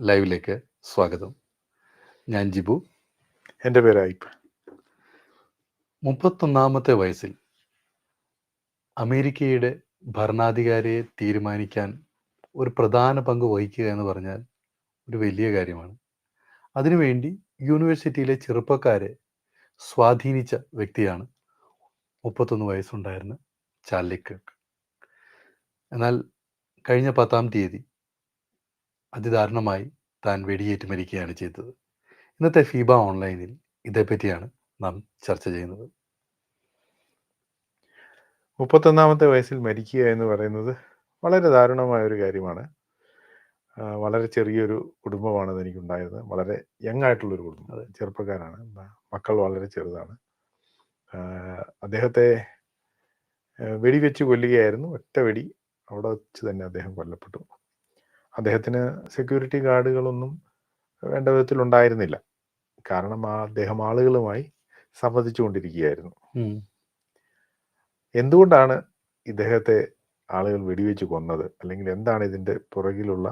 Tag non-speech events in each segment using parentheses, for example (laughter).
ലൈവിലേക്ക് സ്വാഗതം. ഞാൻ ജിബു. എന്റെ പേര് ഐപ്പ്. മുപ്പത്തൊന്നാമത്തെ വയസ്സിൽ അമേരിക്കയുടെ ഭരണാധികാരിയെ തീരുമാനിക്കാൻ ഒരു പ്രധാന പങ്ക് വഹിക്കുക എന്ന് പറഞ്ഞാൽ ഒരു വലിയ കാര്യമാണ്. അതിനുവേണ്ടി യൂണിവേഴ്സിറ്റിയിലെ ചെറുപ്പക്കാരെ സ്വാധീനിച്ച വ്യക്തിയാണ് മുപ്പത്തൊന്ന് വയസ്സുണ്ടായിരുന്ന ചാർലി കിർക്ക് എന്നാൽ കഴിഞ്ഞ പത്താം തീയതി അതിദാരുണമായി താൻ വെടിയേറ്റ് മരിക്കുകയാണ് ചെയ്തത്. ഇന്നത്തെ ഫീബ ഓൺലൈനിൽ ഇതേപ്പറ്റിയാണ് നാം ചർച്ച ചെയ്യുന്നത്. മുപ്പത്തൊന്നാമത്തെ വയസ്സിൽ മരിക്കുക എന്ന് പറയുന്നത് വളരെ ദാരുണമായ ഒരു കാര്യമാണ്. വളരെ ചെറിയൊരു കുടുംബമാണ് എനിക്കുണ്ടായിരുന്നത്. വളരെ യങ് ആയിട്ടുള്ളൊരു കുടുംബം. അത്. ചെറുപ്പക്കാരാണ്. മക്കൾ വളരെ ചെറുതാണ്. അദ്ദേഹത്തെ വെടിവെച്ച് കൊല്ലുകയായിരുന്നു. ഒറ്റ വെടി. അവിടെ വെച്ച് തന്നെ അദ്ദേഹം കൊല്ലപ്പെട്ടു. അദ്ദേഹത്തിന് സെക്യൂരിറ്റി ഗാർഡുകളൊന്നും വേണ്ട വിധത്തിൽ ഉണ്ടായിരുന്നില്ല. കാരണം ആ അദ്ദേഹം ആളുകളുമായി സംവദിച്ചുകൊണ്ടിരിക്കുകയായിരുന്നു. എന്തുകൊണ്ടാണ് ഇദ്ദേഹത്തെ ആളുകൾ വെടിവെച്ച് കൊന്നത്? അല്ലെങ്കിൽ എന്താണ് ഇതിന്റെ പുറകിലുള്ള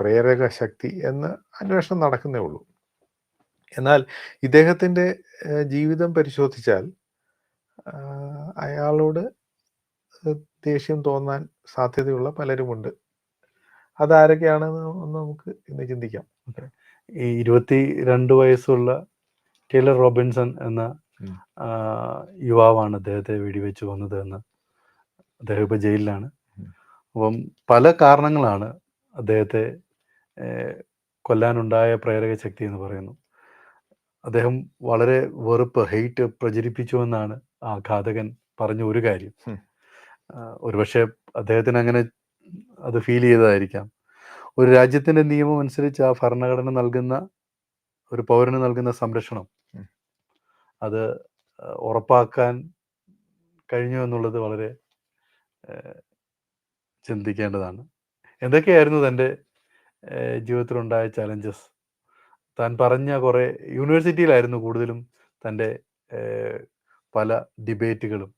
പ്രേരക ശക്തി എന്ന് അന്വേഷണം നടക്കുന്നേ ഉള്ളൂ. എന്നാൽ ഇദ്ദേഹത്തിന്റെ ജീവിതം പരിശോധിച്ചാൽ അയാളോട് ദേഷ്യം തോന്നാൻ സാധ്യതയുള്ള പലരുമുണ്ട്. അതാരൊക്കെയാണെന്ന് ഒന്ന് നമുക്ക് ഇന്ന് ചിന്തിക്കാം. ഈ ഇരുപത്തി രണ്ട് വയസ്സുള്ള ടൈലർ റോബിൻസൺ എന്ന യുവാവാണ് അദ്ദേഹത്തെ വെടിവെച്ച് വന്നത് എന്ന് അദ്ദേഹം ഇപ്പോൾ ജയിലിലാണ്. അപ്പം പല കാരണങ്ങളാണ് അദ്ദേഹത്തെ കൊല്ലാനുണ്ടായ പ്രേരക ശക്തി എന്ന് പറയുന്നു. അദ്ദേഹം വളരെ വെറുപ്പ് ഹെയ്റ്റ് പ്രചരിപ്പിച്ചു എന്നാണ് ആ ഘാതകൻ പറഞ്ഞ ഒരു കാര്യം. ഒരുപക്ഷെ അദ്ദേഹത്തിന് അങ്ങനെ അത് ഫീൽ ചെയ്തതായിരിക്കാം. ഒരു രാജ്യത്തിന്റെ നിയമം അനുസരിച്ച് ആ ഭരണഘടന നൽകുന്ന ഒരു പൗരന് നൽകുന്ന സംരക്ഷണം. അത് ഉറപ്പാക്കാൻ കഴിഞ്ഞു എന്നുള്ളത് വളരെ ചിന്തിക്കേണ്ടതാണ്. എന്തൊക്കെയായിരുന്നു തന്റെ ജീവിതത്തിലുണ്ടായ ചലഞ്ചസ് താൻ പറഞ്ഞ കുറേ യൂണിവേഴ്സിറ്റിയിലായിരുന്നു കൂടുതലും തന്റെ പല ഡിബേറ്റുകളും.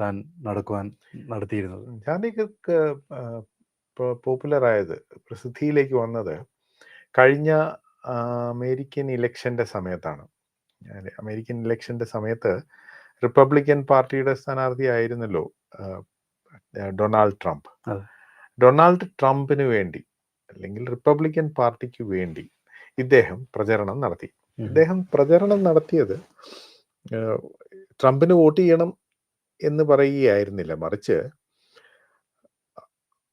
താൻ നടക്കുവാൻ നടത്തിയിരുന്നത് ഗാന്ധിക്ക് പോപ്പുലറായത് പോപ്പുലർ ആയത് പ്രസിദ്ധിയിലേക്ക് വന്നത് കഴിഞ്ഞ അമേരിക്കൻ ഇലക്ഷന്റെ സമയത്താണ് അമേരിക്കൻ ഇലക്ഷന്റെ സമയത്ത് റിപ്പബ്ലിക്കൻ പാർട്ടിയുടെ സ്ഥാനാർത്ഥിയായിരുന്നല്ലോ ആയിരുന്നല്ലോ ഡൊണാൾഡ് ട്രംപ്. ഡൊണാൾഡ് ട്രംപിന് വേണ്ടി അല്ലെങ്കിൽ റിപ്പബ്ലിക്കൻ പാർട്ടിക്ക് വേണ്ടി ഇദ്ദേഹം പ്രചരണം നടത്തി. ഇദ്ദേഹം പ്രചരണം നടത്തിയത് ട്രംപിന് വോട്ട് ചെയ്യണം എന്ന് പറയുകയായിരുന്നില്ല. മറിച്ച്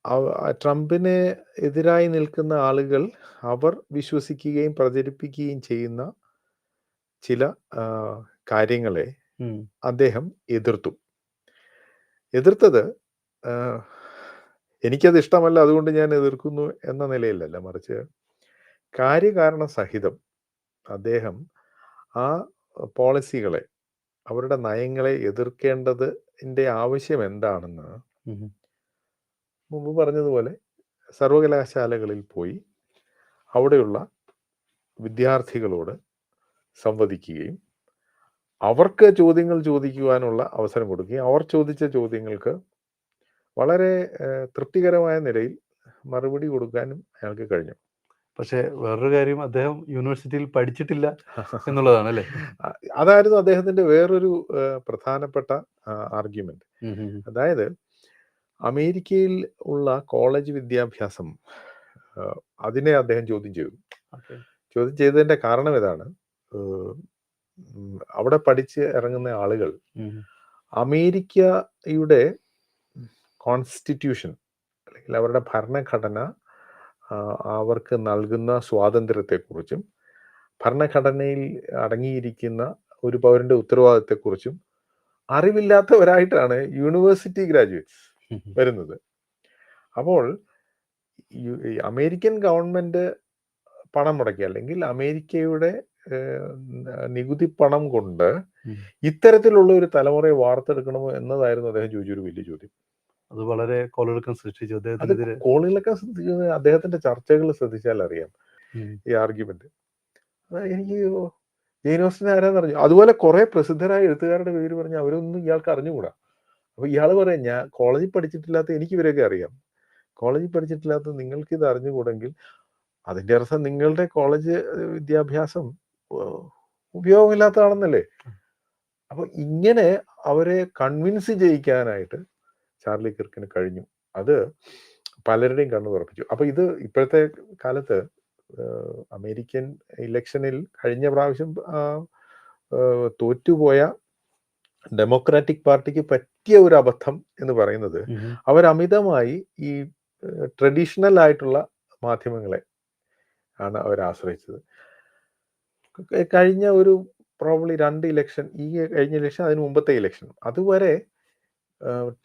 അവ- ട്രംപിന് എതിരായി നിൽക്കുന്ന ആളുകൾ അവർ വിശ്വസിക്കുകയും പ്രചരിപ്പിക്കുകയും ചെയ്യുന്ന ചില കാര്യങ്ങളെ ഉം. അദ്ദേഹം എതിർത്തു. എതിർത്തത് എനിക്കത് ഇഷ്ടമല്ല അതുകൊണ്ട് ഞാൻ എതിർക്കുന്നു എന്ന നിലയിലല്ല. മറിച്ച് കാര്യകാരണ സഹിതം അദ്ദേഹം ആ പോളിസികളെ അവരുടെ നയങ്ങളെ എതിർക്കേണ്ടതിന്റെ ആവശ്യം എന്താണെന്ന്. മുമ്പ് പറഞ്ഞതുപോലെ സർവകലാശാലകളിൽ പോയി അവിടെയുള്ള വിദ്യാർത്ഥികളോട് സംവദിക്കുകയും അവർക്ക് ചോദ്യങ്ങൾ ചോദിക്കുവാനുള്ള അവസരം കൊടുക്കുകയും അവർ ചോദിച്ച ചോദ്യങ്ങൾക്ക് വളരെ ഏഹ്, തൃപ്തികരമായ നിലയിൽ മറുപടി കൊടുക്കാനും അയാൾക്ക് കഴിഞ്ഞു പക്ഷേ വേറൊരു കാര്യം അദ്ദേഹം യൂണിവേഴ്സിറ്റിയിൽ പഠിച്ചിട്ടില്ല (laughs) എന്നുള്ളതാണ് അല്ലേ അതായിരുന്നു അദ്ദേഹത്തിന്റെ വേറൊരു പ്രധാനപ്പെട്ട ആർഗ്യുമെന്റ്. അതായത് അമേരിക്കയിൽ ഉള്ള കോളേജ് വിദ്യാഭ്യാസം അതിനെ അദ്ദേഹം ചോദ്യം ചെയ്തു. ചോദ്യം ചെയ്തതിന്റെ കാരണം ഇതാണ് അവിടെ പഠിച്ച് ഇറങ്ങുന്ന ആളുകൾ അമേരിക്കയുടെ കോൺസ്റ്റിറ്റ്യൂഷൻ അല്ലെങ്കിൽ അവരുടെ ഭരണഘടന അവർക്ക് നൽകുന്ന സ്വാതന്ത്ര്യത്തെക്കുറിച്ചും ഭരണഘടനയിൽ അടങ്ങിയിരിക്കുന്ന ഒരു പൗരന്റെ ഉത്തരവാദിത്തത്തെക്കുറിച്ചും അറിവില്ലാത്തവരായിട്ടാണ് യൂണിവേഴ്സിറ്റി ഗ്രാജുവേറ്റ്സ് (laughs) വരുന്നത് അപ്പോൾ അമേരിക്കൻ ഗവൺമെന്റ് പണം മുടക്കി അല്ലെങ്കിൽ അമേരിക്കയുടെ നികുതി പണം കൊണ്ട്. ഇത്തരത്തിലുള്ള ഒരു തലമുറയെ വാർത്തെടുക്കണമോ എന്നതായിരുന്നു അദ്ദേഹം ചോദിച്ചൊരു വലിയ ചോദ്യം അത് വളരെ കോളിളക്കം സൃഷ്ടിച്ചു. അദ്ദേഹത്തിന്റെ അദ്ദേഹത്തിനെതിരെ കോളിളക്കം അദ്ദേഹത്തിന്റെ ചർച്ചകൾ ശ്രദ്ധിച്ചാൽ അറിയാം ഈ ആർഗ്യുമെന്റ്. എനിക്ക് ജെയിൻ ആരാന്ന് അറിഞ്ഞു അതുപോലെ കുറെ പ്രസിദ്ധരായ എഴുത്തുകാരുടെ പേര് പറഞ്ഞ് അവരൊന്നും ഇയാൾക്ക് അറിഞ്ഞുകൂടാ. അപ്പൊ ഇയാൾ പറയാം ഞാൻ കോളേജിൽ പഠിച്ചിട്ടില്ലാത്ത എനിക്ക് ഇവരെയൊക്കെ അറിയാം. കോളേജിൽ പഠിച്ചിട്ടില്ലാത്ത നിങ്ങൾക്ക് ഇത് അറിഞ്ഞുകൂടെങ്കിൽ അതിന്റെ അർത്ഥം നിങ്ങളുടെ കോളേജ് വിദ്യാഭ്യാസം ഉപയോഗമില്ലാത്തതാണെന്നല്ലേ? അപ്പൊ ഇങ്ങനെ അവരെ കൺവിൻസ് ചെയ്യിക്കാനായിട്ട് ചാർലി കിർക്കിന് കഴിഞ്ഞു. അത് പലരുടെയും കണ്ണു തുറപ്പിച്ചു. അപ്പൊ ഇത് ഇപ്പോഴത്തെ കാലത്ത് അമേരിക്കൻ ഇലക്ഷനിൽ കഴിഞ്ഞ പ്രാവശ്യം തോറ്റുപോയ ഡെമോക്രാറ്റിക് പാർട്ടിക്ക് പറ്റിയ ഒരു അബദ്ധം എന്ന് പറയുന്നത്. അവർ അമിതമായി ഈ ട്രഡീഷണൽ ആയിട്ടുള്ള മാധ്യമങ്ങളെ ആണ് അവർ ആശ്രയിച്ചത്. കഴിഞ്ഞ ഒരു പ്രോബ്ലി രണ്ട് ഇലക്ഷൻ ഈ കഴിഞ്ഞ ഇലക്ഷൻ അതിന് മുമ്പത്തെ ഇലക്ഷൻ. അതുവരെ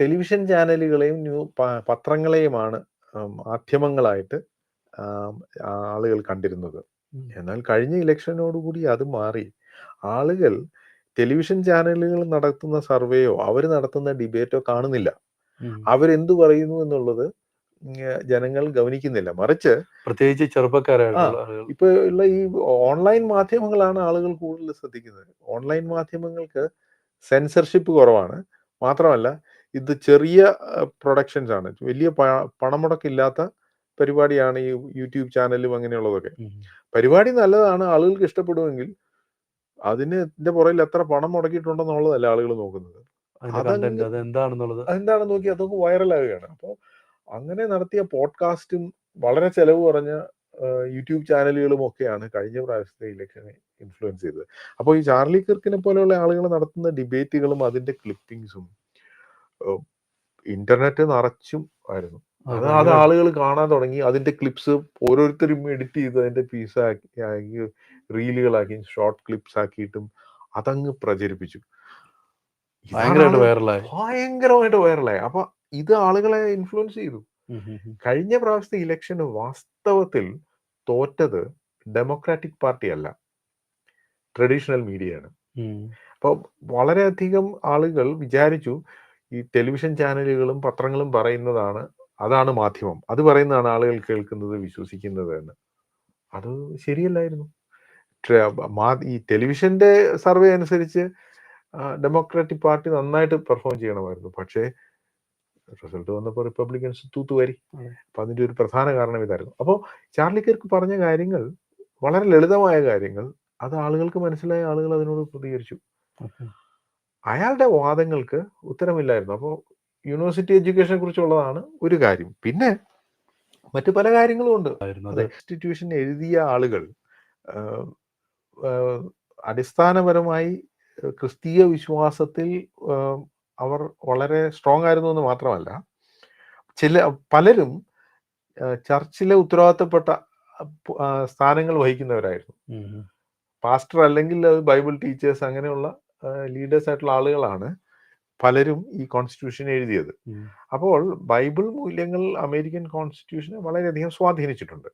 ടെലിവിഷൻ ചാനലുകളെയും ന്യൂ പത്രങ്ങളെയുമാണ് മാധ്യമങ്ങളായിട്ട് ആളുകൾ കണ്ടിരുന്നത്. എന്നാൽ കഴിഞ്ഞ ഇലക്ഷനോടുകൂടി അത് മാറി. ആളുകൾ ടെലിവിഷൻ ചാനലുകൾ നടത്തുന്ന സർവേയോ അവർ നടത്തുന്ന ഡിബേറ്റോ കാണുന്നില്ല. അവരെന്തു പറയുന്നു എന്നുള്ളത് ജനങ്ങൾ ഗവനിക്കുന്നില്ല. മറിച്ച് പ്രത്യേകിച്ച് ചെറുപ്പക്കാരാണ് ഇപ്പൊ ഉള്ള ഈ ഓൺലൈൻ മാധ്യമങ്ങളാണ് ആളുകൾ കൂടുതൽ ശ്രദ്ധിക്കുന്നത്. ഓൺലൈൻ മാധ്യമങ്ങൾക്ക് സെൻസർഷിപ്പ് കുറവാണ്. മാത്രമല്ല ഇത് ചെറിയ പ്രൊഡക്ഷൻസ് ആണ്. വലിയ പണമുടക്കില്ലാത്ത പരിപാടിയാണ് ഈ യൂട്യൂബ് ചാനലും അങ്ങനെയുള്ളതൊക്കെ. പരിപാടി നല്ലതാണ് ആളുകൾക്ക് ഇഷ്ടപ്പെടുമെങ്കിൽ അതിന് ഇതിന്റെ പുറകിൽ എത്ര പണം മുടക്കിയിട്ടുണ്ടെന്നുള്ളതല്ല ആളുകൾ നോക്കുന്നത്. അതിന്റെ അതങ്ങ് കണ്ടന്റ് അത് അതെന്താണെന്ന് നോക്കി അതൊക്കെ വൈറലാകുകയാണ് അപ്പോൾ അങ്ങനെ നടത്തിയ പോഡ്കാസ്റ്റും വളരെ ചെലവ് കുറഞ്ഞ യൂട്യൂബ് ചാനലുകളും ഒക്കെയാണ് കഴിഞ്ഞ പ്രാവശ്യത്തെ ഇലക്ഷനെ ഇൻഫ്ലുവൻസ് ചെയ്തത്. അപ്പോൾ ഈ ചാർലി കിർക്കിനെ പോലെയുള്ള ആളുകൾ നടത്തുന്ന ഡിബേറ്റുകളും അതിന്റെ ക്ലിപ്പിങ്സും ഇന്റർനെറ്റ് നിറച്ചും ആയിരുന്നു. അത് അത് ആളുകൾ കാണാൻ തുടങ്ങി. അതിന്റെ ക്ലിപ്സ് ഓരോരുത്തരും എഡിറ്റ് ചെയ്ത് അതിന്റെ പീസാക്കി ആക്കി റീലുകളാക്കി ഷോർട്ട് ക്ലിപ്സ് ആക്കിയിട്ടും അതങ്ങ് പ്രചരിപ്പിച്ചു. ഭയങ്കരമായിട്ട് വൈറലായി ഭയങ്കരമായിട്ട് വൈറലായി അപ്പൊ ഇത് ആളുകളെ ഇൻഫ്ലുവൻസ് ചെയ്തു. കഴിഞ്ഞ പ്രാവശ്യത്തെ ഇലക്ഷന് വാസ്തവത്തിൽ തോറ്റത് ഡെമോക്രാറ്റിക് പാർട്ടി അല്ല. ട്രഡീഷണൽ മീഡിയയാണ്. ആണ് അപ്പോൾ വളരെയധികം ആളുകൾ വിചാരിച്ചു ഈ ടെലിവിഷൻ ചാനലുകളും പത്രങ്ങളും പറയുന്നതാണ് അതാണ് മാധ്യമം. അത് പറയുന്നതാണ് ആളുകൾ കേൾക്കുന്നത് വിശ്വസിക്കുന്നത് എന്ന്. അത് ശരിയല്ലായിരുന്നു. ഈ ടെലിവിഷന്റെ സർവേ അനുസരിച്ച് ഡെമോക്രാറ്റിക് പാർട്ടി നന്നായിട്ട് പെർഫോം ചെയ്യണമായിരുന്നു. പക്ഷേ റിസൾട്ട് വന്നപ്പോൾ റിപ്പബ്ലിക്കൻസ് തൂത്തുവാരി. അപ്പൊ അതിന്റെ ഒരു പ്രധാന കാരണം ഇതായിരുന്നു. അപ്പോൾ ചാർലി കിർക്ക് പറഞ്ഞ കാര്യങ്ങൾ വളരെ ലളിതമായ കാര്യങ്ങൾ അത് ആളുകൾക്ക് മനസ്സിലായ ആളുകൾ അതിനോട് പ്രതികരിച്ചു. അയാളുടെ വാദങ്ങൾക്ക് ഉത്തരമില്ലായിരുന്നു. അപ്പോൾ യൂണിവേഴ്സിറ്റി എഡ്യൂക്കേഷനെ കുറിച്ചുള്ളതാണ് ഒരു കാര്യം. പിന്നെ മറ്റു പല കാര്യങ്ങളും ഉണ്ട്. കോൺസ്റ്റിറ്റ്യൂഷൻ എഴുതിയ ആളുകൾ അടിസ്ഥാനപരമായി ക്രിസ്തീയ വിശ്വാസത്തിൽ അവർ വളരെ സ്ട്രോങ് ആയിരുന്നു എന്ന് മാത്രമല്ല ചില പലരും ചർച്ചിലെ ഉത്തരവാദിത്തപ്പെട്ട സ്ഥാനങ്ങൾ വഹിക്കുന്നവരായിരുന്നു. പാസ്റ്റർ അല്ലെങ്കിൽ അത് ബൈബിൾ ടീച്ചേഴ്സ് അങ്ങനെയുള്ള ലീഡേഴ്സ് ആയിട്ടുള്ള ആളുകളാണ് പലരും ഈ കോൺസ്റ്റിറ്റ്യൂഷൻ എഴുതിയത്. അപ്പോൾ ബൈബിൾ മൂല്യങ്ങൾ അമേരിക്കൻ കോൺസ്റ്റിറ്റ്യൂഷനെ വളരെയധികം സ്വാധീനിച്ചിട്ടുണ്ട്.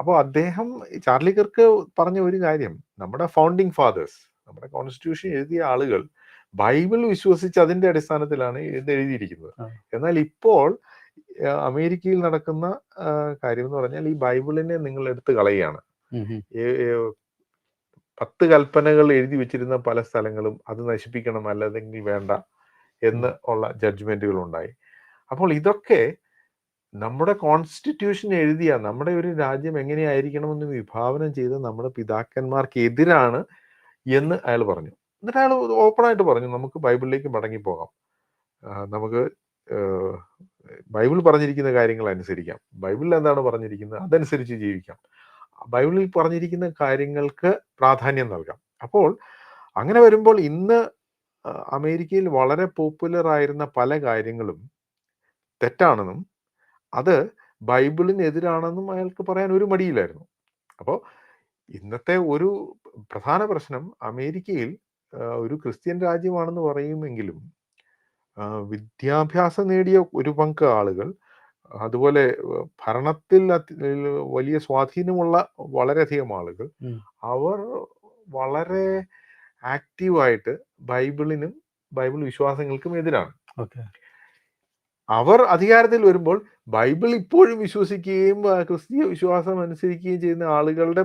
അപ്പോൾ അദ്ദേഹം ചാർലി കിർക്ക് പറഞ്ഞ ഒരു കാര്യം നമ്മുടെ ഫൗണ്ടിങ് ഫാദേഴ്സ് നമ്മുടെ കോൺസ്റ്റിറ്റ്യൂഷൻ എഴുതിയ ആളുകൾ ബൈബിൾ വിശ്വസിച്ച് അതിന്റെ അടിസ്ഥാനത്തിലാണ് ഇത് എഴുതിയിരിക്കുന്നത്. എന്നാൽ ഇപ്പോൾ അമേരിക്കയിൽ നടക്കുന്ന കാര്യം എന്ന് പറഞ്ഞാൽ ഈ ബൈബിളിനെ നിങ്ങൾ എടുത്ത് കളയുകയാണ് ഏ- പത്ത് കൽപ്പനകൾ എഴുതി വെച്ചിരുന്ന പല സ്ഥലങ്ങളും അത് നശിപ്പിക്കണം അല്ലെങ്കിൽ വേണ്ട എന്ന് ഉള്ള ജഡ്ജ്മെന്റുകൾ ഉണ്ടായി. അപ്പോൾ ഇതൊക്കെ നമ്മുടെ കോൺസ്റ്റിറ്റ്യൂഷൻ എഴുതിയ നമ്മുടെ ഒരു രാജ്യം എങ്ങനെയായിരിക്കണം എന്ന് വിഭാവനം ചെയ്ത് നമ്മുടെ പിതാക്കന്മാർക്ക് എതിരാണ് എന്ന് അയാൾ പറഞ്ഞു. എന്നിട്ട് അയാൾ ഓപ്പൺ ആയിട്ട് പറഞ്ഞു നമുക്ക് ബൈബിളിലേക്ക് മടങ്ങി പോകാം. നമുക്ക് ബൈബിൾ പറഞ്ഞിരിക്കുന്ന കാര്യങ്ങൾ അനുസരിക്കാം. ബൈബിളിൽ എന്താണ് പറഞ്ഞിരിക്കുന്നത്? അതനുസരിച്ച് ജീവിക്കാം. ബൈബിളിൽ പറഞ്ഞിരിക്കുന്ന കാര്യങ്ങൾക്ക് പ്രാധാന്യം നൽകാം. അപ്പോൾ അങ്ങനെ വരുമ്പോൾ ഇന്ന് അമേരിക്കയിൽ വളരെ പോപ്പുലർ ആയിരുന്ന പല കാര്യങ്ങളും തെറ്റാണെന്നും അത് ബൈബിളിനെതിരാണെന്നും അയാൾക്ക് പറയാൻ ഒരു മടിയില്ലായിരുന്നു. അപ്പോൾ ഇന്നത്തെ ഒരു പ്രധാന പ്രശ്നം അമേരിക്കയിൽ ഒരു ക്രിസ്ത്യൻ രാജ്യമാണെന്ന് പറയുമെങ്കിലും വിദ്യാഭ്യാസം നേടിയ ഒരു പങ്ക് ആളുകൾ അതുപോലെ ഭരണത്തിൽ വലിയ സ്വാധീനമുള്ള വളരെയധികം ആളുകൾ അവർ വളരെ ആക്റ്റീവായിട്ട് ബൈബിളിനും ബൈബിൾ വിശ്വാസങ്ങൾക്കും എതിരാണ്. അവർ അധികാരത്തിൽ വരുമ്പോൾ ബൈബിൾ ഇപ്പോഴും വിശ്വസിക്കുകയും ക്രിസ്തീയ വിശ്വാസം അനുസരിക്കുകയും ചെയ്യുന്ന ആളുകളുടെ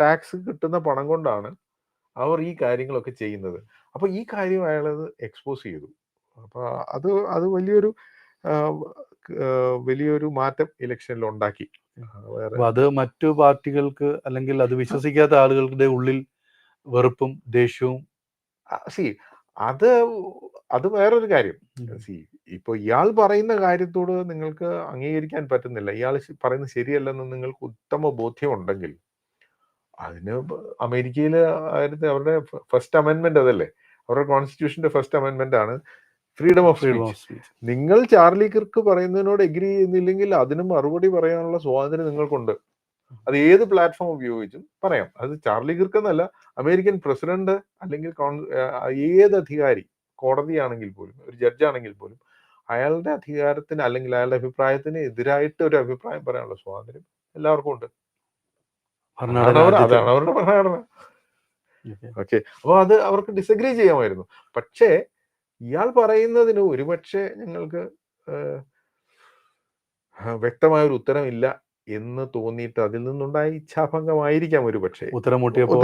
ടാക്സ് കിട്ടുന്ന പണം കൊണ്ടാണ് അവർ ഈ കാര്യങ്ങളൊക്കെ ചെയ്യുന്നത്. അപ്പൊ ഈ കാര്യം അയാളത് എക്സ്പോസ് ചെയ്തു. അപ്പൊ അത് അത് വലിയൊരു ഏഹ്, വലിയൊരു മാറ്റം ഇലക്ഷനിൽ ഉണ്ടാക്കി. ആ, വേറെ അപ്പൊ അത് മറ്റു പാർട്ടികൾക്ക് അല്ലെങ്കിൽ അത് വിശ്വസിക്കാത്ത ആളുകളുടെ ഉള്ളിൽ വെറുപ്പും ദേഷ്യവും സി അത് അത് വേറൊരു കാര്യം. ഉം. സി ഇപ്പൊ ഇയാൾ പറയുന്ന കാര്യത്തോട് നിങ്ങൾക്ക് അംഗീകരിക്കാൻ പറ്റുന്നില്ല. ഇയാൾ പറയുന്നത് ശരിയല്ലെന്ന് നിങ്ങൾക്ക് ഉത്തമ ബോധ്യം ഉണ്ടെങ്കിൽ അതിന് അമേരിക്കയിൽ ആയിരത്തി അവരുടെ ഫസ്റ്റ് അമെന്റ്മെന്റ് അതല്ലേ? അവരുടെ കോൺസ്റ്റിറ്റ്യൂഷന്റെ ഫസ്റ്റ് അമെന്റ്മെന്റ് ആണ്. ഫ്രീഡം ഓഫ് ഫ്രീഡം സ്പീച്ച് നിങ്ങൾ ചാർലി കിർക്ക് പറയുന്നതിനോട് എഗ്രി ചെയ്യുന്നില്ലെങ്കിൽ അതിന് മറുപടി പറയാനുള്ള സ്വാതന്ത്ര്യം നിങ്ങൾക്കുണ്ട്. അത് ഏത് പ്ലാറ്റ്ഫോം ഉപയോഗിച്ചും പറയാം. അത് ചാർലി കിർക്ക് എന്നല്ല അമേരിക്കൻ പ്രസിഡന്റ് അല്ലെങ്കിൽ ഏത് അധികാരി കോടതിയാണെങ്കിൽ പോലും ഒരു ജഡ്ജാണെങ്കിൽ പോലും അയാളുടെ അധികാരത്തിന് അല്ലെങ്കിൽ അയാളുടെ അഭിപ്രായത്തിന് എതിരായിട്ട് ഒരു അഭിപ്രായം പറയാനുള്ള സ്വാതന്ത്ര്യം എല്ലാവർക്കും ഉണ്ട്. അതാണ് അവരുടെ ഭരണഘടന ഓക്കേ. അപ്പോൾ അത് അവർക്ക് ഡിസഗ്രി ചെയ്യാമായിരുന്നു. പക്ഷേ ഇയാൾ പറയുന്നതിന് ഒരുപക്ഷെ ഞങ്ങൾക്ക് വ്യക്തമായ ഒരു ഉത്തരമില്ല എന്ന് തോന്നിയിട്ട് അതിൽ നിന്നുണ്ടായ ഇച്ഛാഭംഗമായിരിക്കാം ഒരു പക്ഷേ ഉത്തരം മുട്ടിയപ്പോൾ